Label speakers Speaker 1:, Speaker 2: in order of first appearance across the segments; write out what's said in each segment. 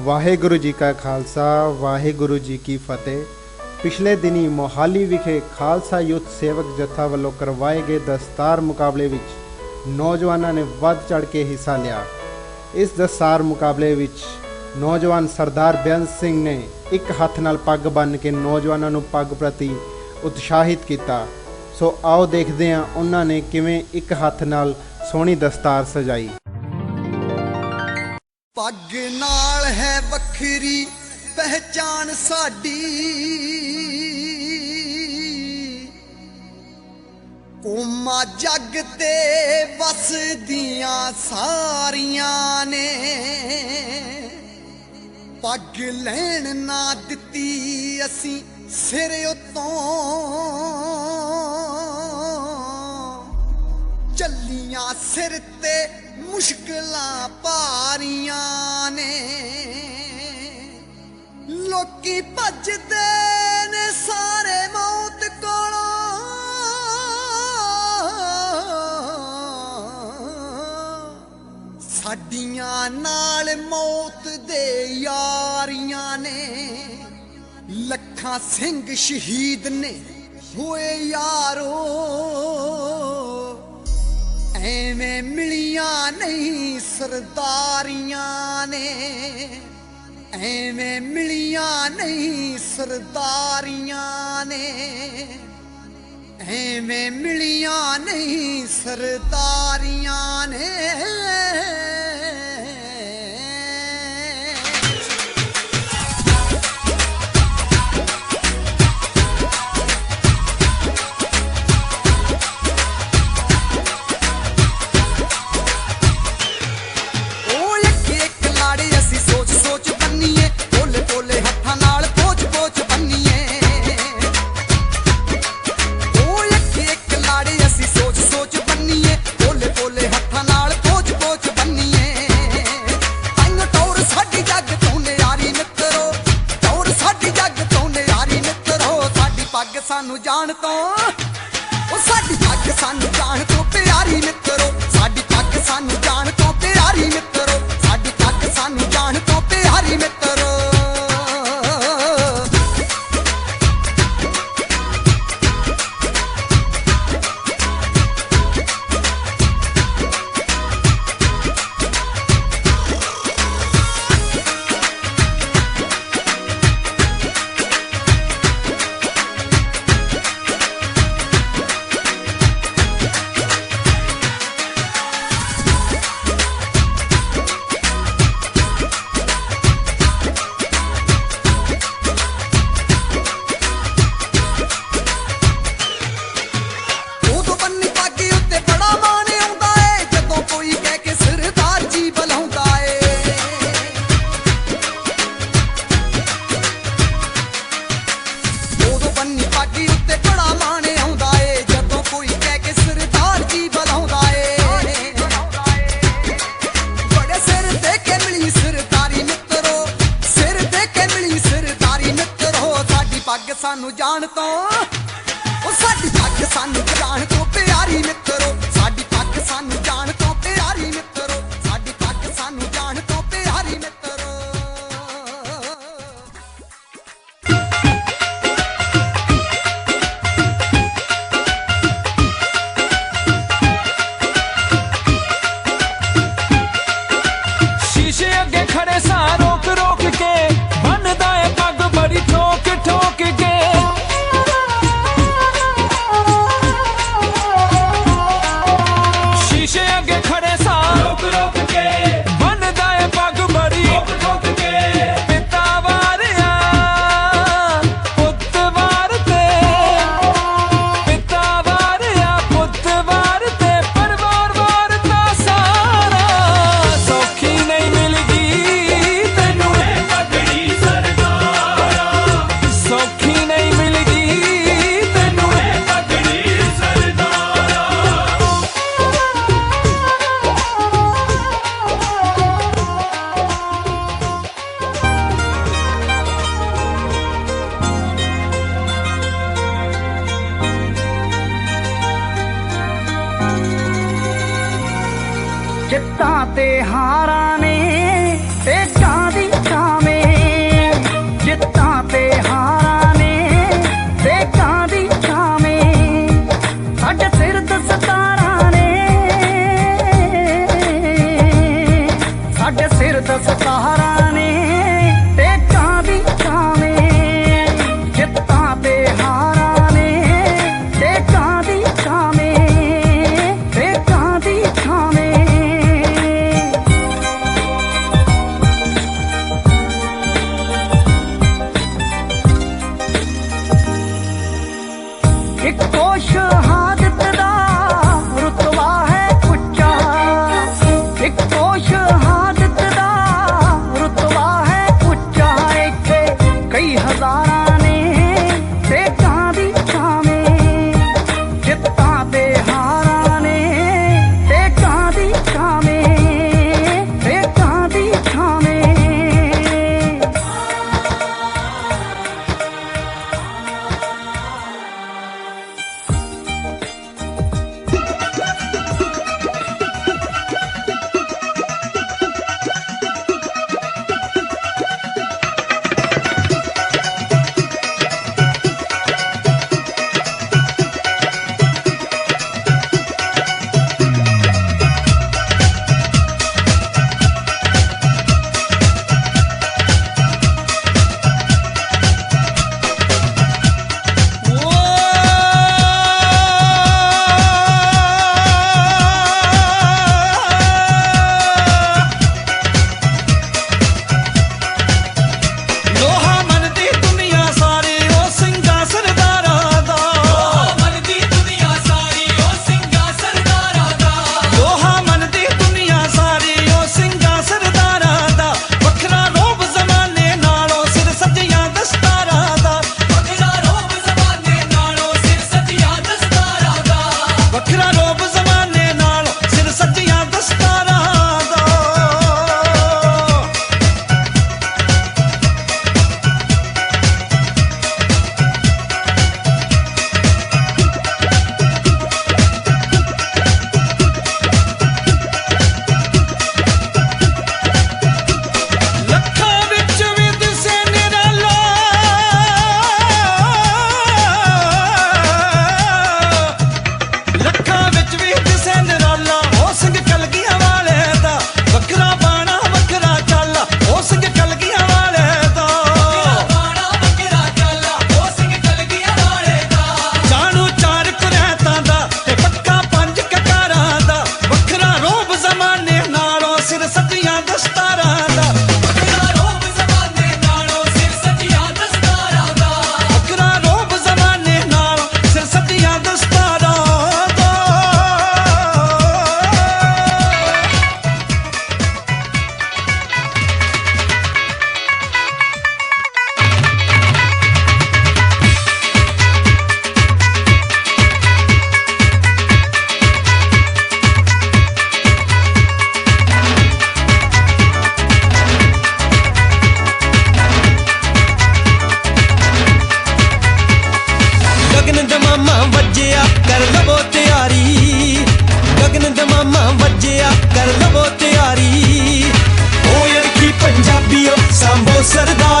Speaker 1: ਵਾਹਿਗੁਰੂ ਜੀ ਕਾ ਖਾਲਸਾ, ਵਾਹਿਗੁਰੂ ਜੀ ਕੀ ਫਤਿਹ। ਪਿਛਲੇ ਦਿਨੀ ਮੋਹਾਲੀ ਵਿਖੇ ਖਾਲਸਾ ਯੂਥ ਸੇਵਕ ਜਥਾ ਵੱਲੋਂ ਕਰਵਾਏ ਗਏ ਦਸਤਾਰ ਮੁਕਾਬਲੇ ਵਿੱਚ ਨੌਜਵਾਨਾਂ ਨੇ ਵੱਧ ਚੜ ਕੇ ਹਿੱਸਾ ਲਿਆ। ਇਸ ਦਸਤਾਰ ਮੁਕਾਬਲੇ ਵਿੱਚ ਨੌਜਵਾਨ ਸਰਦਾਰ ਬੇਅੰਤ ਸਿੰਘ ਨੇ ਇੱਕ ਹੱਥ ਨਾਲ ਪੱਗ ਬੰਨ੍ਹ ਕੇ ਨੌਜਵਾਨਾਂ ਨੂੰ ਪੱਗ ਪ੍ਰਤੀ ਉਤਸ਼ਾਹਿਤ ਕੀਤਾ। ਸੋ ਆਓ ਦੇਖਦੇ ਹਾਂ ਉਹਨਾਂ ਨੇ ਕਿਵੇਂ ਇੱਕ ਹੱਥ ਨਾਲ ਸੋਹਣੀ ਦਸਤਾਰ ਸਜਾਈ।
Speaker 2: ਪੱਗ ਨਾਲ ਹੈ ਵੱਖਰੀ ਪਹਿਚਾਨ ਸਾਡੀ। ਕੋਮਾ ਜੱਗ ਤੇ ਵਸਦੀਆਂ ਸਾਰੀਆਂ ਨੇ। ਪੱਗ ਲੈਣ ਨਾ ਦਿੱਤੀ ਅਸੀਂ ਸਿਰ ਉਤੋਂ। ਚੱਲੀਆਂ ਸਿਰ ਤੇ ਮੁਸ਼ਕਲਾਂ ਭਾਰੀਆਂ ਨੇ। ਲੋਕੀ ਭੱਜਦੇ ਨੇ ਸਾਰੇ ਮੌਤ ਕੋਲੋਂ। ਸਾਡੀਆਂ ਨਾਲ ਮੌਤ ਦੇ ਯਾਰੀਆਂ ਨੇ। ਲੱਖਾਂ ਸਿੰਘ ਸ਼ਹੀਦ ਨੇ ਹੋਏ ਯਾਰੋ। ਐਵੇਂ ਮਿਲੀਆਂ ਨਹੀਂ ਸਰਦਾਰੀਆਂ ਨੇ। ਐਵੇਂ ਮਿਲੀਆਂ ਨਹੀਂ ਸਰਦਾਰੀਆਂ ਨੇ। ਐਵੇਂ ਮਿਲੀਆਂ ਨਹੀਂ ਸਰਦਾਰੀਆਂ ਨੇ।
Speaker 3: महाराज ਦਮਾਮਾ ਵੱਜਿਆ, ਕਰ ਲਵੋ ਤਿਆਰੀ। ਗਗਨ ਦਮਾਮਾ ਵੱਜਿਆ, ਕਰ ਲਵੋ ਤਿਆਰੀ। ਓ ਯਾਰ ਕੀ ਸਾਂਭੋ ਸਰਦਾਰ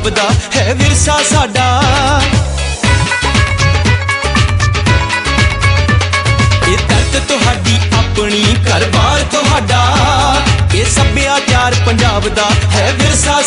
Speaker 3: ਪੰਜਾਬ ਦਾ ਹੈ ਵਿਰਸਾ ਸਾਡਾ। ਇਹ ਦਰਦ ਤੁਹਾਡੀ ਆਪਣੀ ਘਰ-ਬਾਰ ਤੁਹਾਡਾ। ਇਹ ਸੱਭਿਆਚਾਰ ਪੰਜਾਬ ਦਾ ਹੈ ਵਿਰਸਾ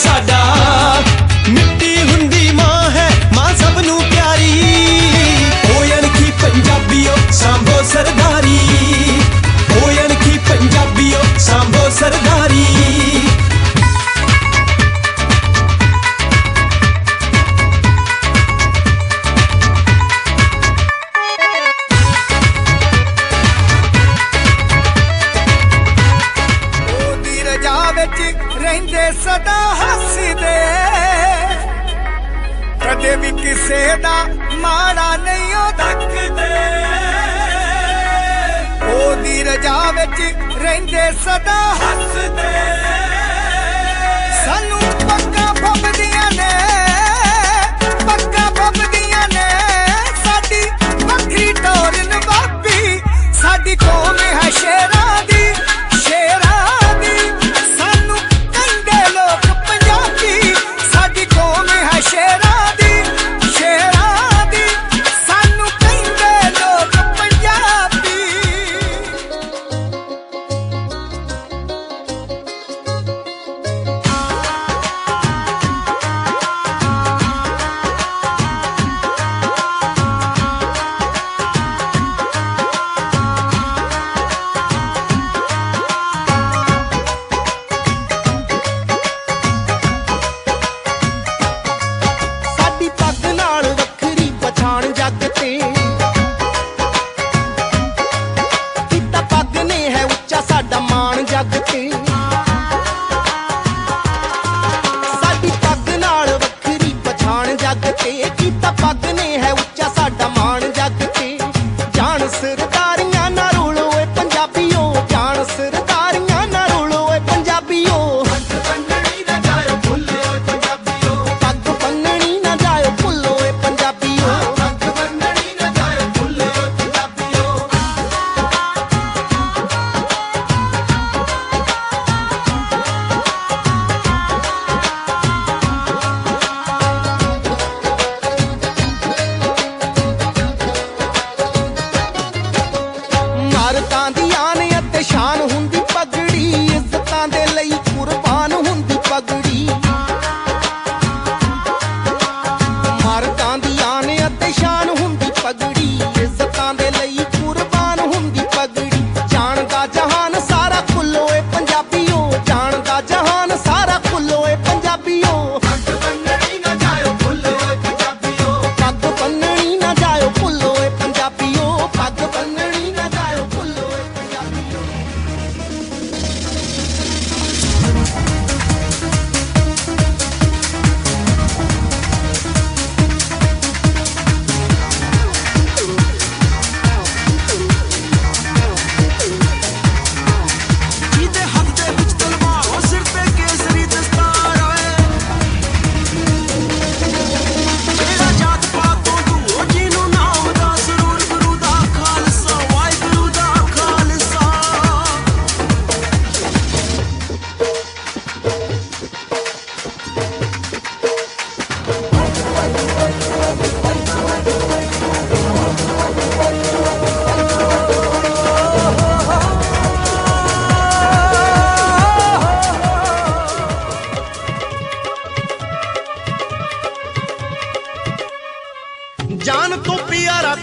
Speaker 2: ਕਦੇ ਵੀ ਕਿਸੇ ਦਾ ਮਾੜਾ ਨਹੀਂ ਉਹ ਤੱਕਦੇ ਉਹਦੀ ਰਜਾ ਵਿੱਚ
Speaker 1: ਰਹਿੰਦੇ ਸਦਾ ਹੱਸਦੇ। ਸਾਨੂੰ ਪੱਕਾ ਫੱਬਦੀਆਂ ਨੇ ਪੱਕਾ ਫੱਬਦੀਆਂ ਨੇ। ਸਾਡੀ ਵੱਖਰੀ ਤੋਰਨ ਬਾਪੀ ਸਾਡੀ ਕੌਮ ਹੈ ਦੀ।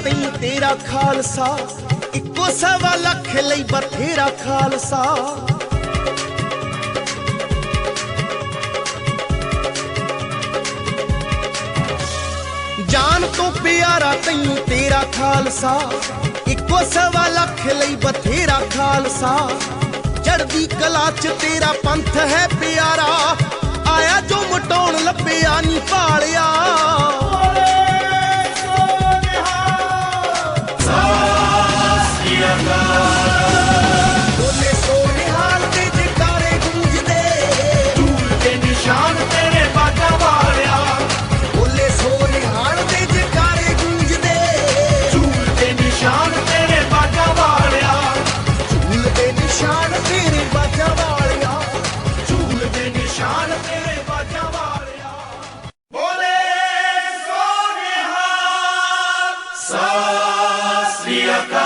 Speaker 4: ਤੈਨੂੰ ਤੇਰਾ ਖਾਲਸਾ, ਇੱਕੋ ਸਵਾ ਲੱਖ ਲਈ ਬਥੇਰਾ ਖਾਲਸਾ। ਜਾਨ ਤੋਂ ਪਿਆਰਾ ਤੈਨੂੰ ਤੇਰਾ ਖਾਲਸਾ, ਇੱਕੋ ਸਵਾ ਲੱਖ ਲਈ ਬਥੇਰਾ ਖਾਲਸਾ। ਚੜਦੀ ਕਲਾ ਚ ਤੇਰਾ ਪੰਥ ਹੈ ਪਿਆਰਾ, ਆਇਆ ਜੋ ਮਟਾਉਣ ਲੱਭਿਆ ਨਹੀਂ ਪਾਲਿਆ Sasriyakal.